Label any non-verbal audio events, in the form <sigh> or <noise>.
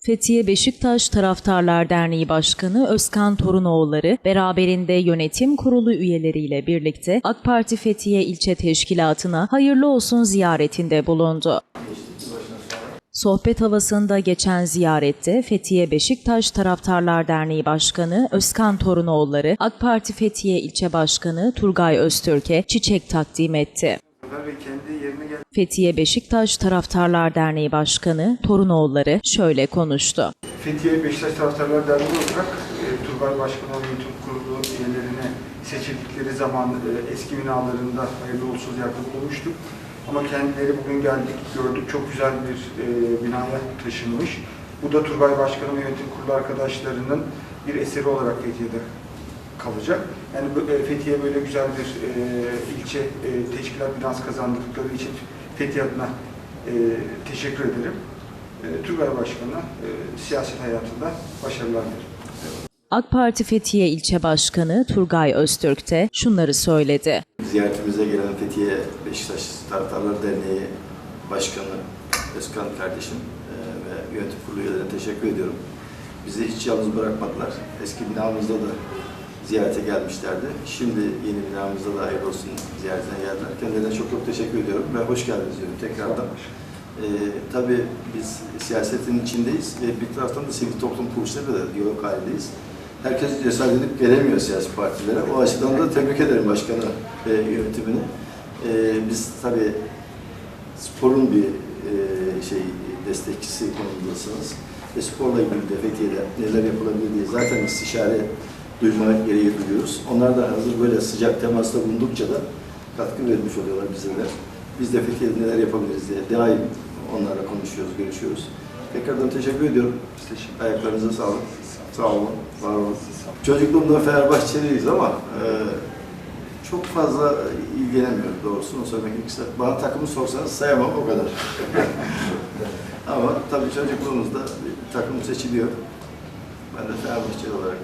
Fethiye Beşiktaş Taraftarlar Derneği Başkanı Özkan Torunoğulları beraberinde yönetim kurulu üyeleriyle birlikte AK Parti Fethiye İlçe Teşkilatı'na hayırlı olsun ziyaretinde bulundu. Sohbet havasında geçen ziyarette Fethiye Beşiktaş Taraftarlar Derneği Başkanı Özkan Torunoğulları, AK Parti Fethiye İlçe Başkanı Turgay Öztürk'e çiçek takdim etti. Yerine gel. Fethiye Beşiktaş Taraftarlar Derneği Başkanı Torunoğulları şöyle konuştu. Fethiye Beşiktaş Taraftarlar Derneği olarak e, Turgay Başkanı yönetim kurulu üyelerine seçildikleri zaman e, eski binalarında hayırlı olsun ziyaretinde bulunmuştuk. Ama kendileri bugün geldik, gördük çok güzel bir e, binaya taşınmış. Bu da Turgay Başkanı ve yönetim kurulu arkadaşlarının bir eseri olarak Fethiye'de kalacak. Yani e, Fethiye böyle güzel bir e, ilçe e, teşkilat binası kazandıkları için Fethiye adına e, teşekkür ederim. E, Turgay Başkanı'na e, siyaset hayatında başarılar dilerim. AK Parti Fethiye İlçe Başkanı Turgay Öztürk de şunları söyledi. Ziyaretimize gelen Fethiye Beşiktaş Taraftarlar Derneği Başkanı Özkan kardeşim e, ve yönetim kurulu üyelerine teşekkür ediyorum. Bizi hiç yalnız bırakmadılar. Eski binamızda da ziyarete gelmişlerdi. Şimdi yeni binamızda da hayırlı olsun ziyaretine geldiler. Kendilerine çok çok teşekkür ediyorum ve hoş geldiniz diyorum tekrardan. Ee, tabii biz siyasetin içindeyiz ve bir taraftan da sivil toplum kuruluşlarıyla da diyalog halindeyiz. Herkes cesaret edip gelemiyor siyasi partilere. O açıdan da tebrik ederim başkanı ve yönetimini. Ee, biz tabii sporun bir e, şey destekçisi konumundasınız. Ve sporla ilgili de Fethiye'de neler yapılabilir diye zaten istişare duyma gereği duyuyoruz. Onlar da hazır böyle sıcak temasta bulundukça da katkı vermiş oluyorlar bize de. Biz de Fethiye'de neler yapabiliriz diye daim onlarla konuşuyoruz, görüşüyoruz. Tekrardan teşekkür ediyorum. Teşekkür Ayaklarınıza sağlık. Sağ olun, var olun. Çocukluğumda Fenerbahçeliyiz ama e, çok fazla ilgilenmiyoruz doğrusunu söylemek gerekirse. Bana takımı sorsanız sayamam o kadar. <laughs> ama tabii çocukluğumuzda takım seçiliyor. Ben de Fenerbahçeli olarak